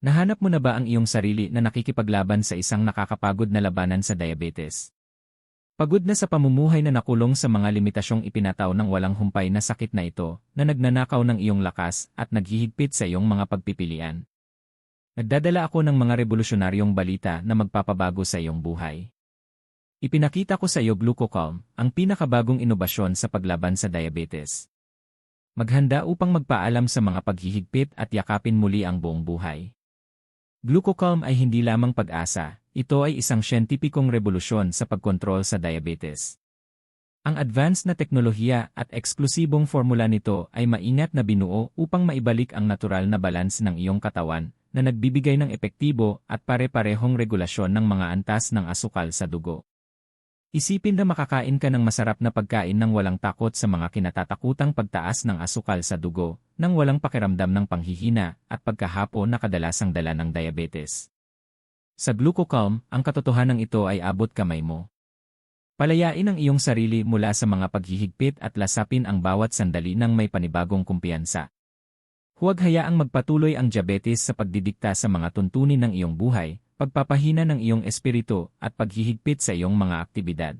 Nahanap mo na ba ang iyong sarili na nakikipaglaban sa isang nakakapagod na labanan sa diabetes? Pagod na sa pamumuhay na nakulong sa mga limitasyong ipinataw ng walang humpay na sakit na ito, na nagnanakaw ng iyong lakas at naghihigpit sa iyong mga pagpipilian. Nagdadala ako ng mga revolusyonaryong balita na magpapabago sa iyong buhay. Ipinakita ko sa iyo Glucocalm, ang pinakabagong inobasyon sa paglaban sa diabetes. Maghanda upang magpaalam sa mga paghihigpit at yakapin muli ang buong buhay. Glucocalm ay hindi lamang pag-asa, ito ay isang siyentipikong revolusyon sa pagkontrol sa diabetes. Ang advanced na teknolohiya at eksklusibong formula nito ay maingat na binuo upang maibalik ang natural na balance ng iyong katawan na nagbibigay ng epektibo at pare-parehong regulasyon ng mga antas ng asukal sa dugo. Isipin na makakain ka ng masarap na pagkain ng walang takot sa mga kinatatakutang pagtaas ng asukal sa dugo, nang walang pakiramdam ng panghihina at pagkahapo na kadalasang dala ng diabetes. Sa Glucocalm, ang katotohanan ito ay abot kamay mo. Palayain ang iyong sarili mula sa mga paghihigpit at lasapin ang bawat sandali ng may panibagong kumpiyansa. Huwag hayaang magpatuloy ang diabetes sa pagdidikta sa mga tuntunin ng iyong buhay, pagpapahina ng iyong espiritu at paghihigpit sa iyong mga aktibidad.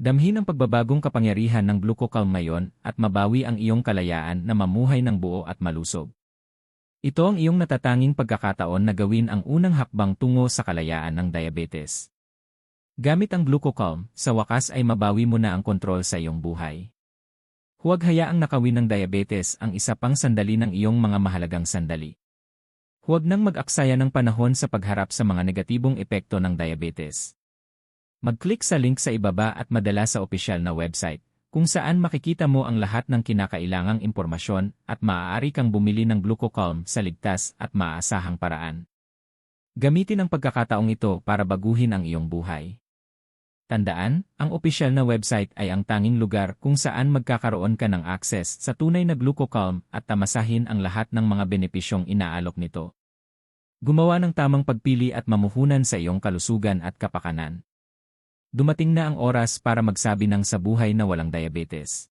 Damhin ang pagbabagong kapangyarihan ng glucocalm ngayon at mabawi ang iyong kalayaan na mamuhay ng buo at malusog. Ito ang iyong natatanging pagkakataon na gawin ang unang hakbang tungo sa kalayaan ng diabetes. Gamit ang glucocalm, sa wakas ay mabawi mo na ang kontrol sa iyong buhay. Huwag hayaang nakawin ng diabetes ang isa pang sandali ng iyong mga mahalagang sandali. Huwag nang mag-aksaya ng panahon sa pagharap sa mga negatibong epekto ng diabetes. Mag-click sa link sa ibaba at madala sa opisyal na website, kung saan makikita mo ang lahat ng kinakailangang impormasyon at maaari kang bumili ng Glucocalm sa ligtas at maaasahang paraan. Gamitin ang pagkakataong ito para baguhin ang iyong buhay. Tandaan, ang opisyal na website ay ang tanging lugar kung saan magkakaroon ka ng access sa tunay na Glucocalm at tamasahin ang lahat ng mga benepisyong inaalok nito. Gumawa ng tamang pagpili at mamuhunan sa iyong kalusugan at kapakanan. Dumating na ang oras para magsabi ng sa buhay na walang diabetes.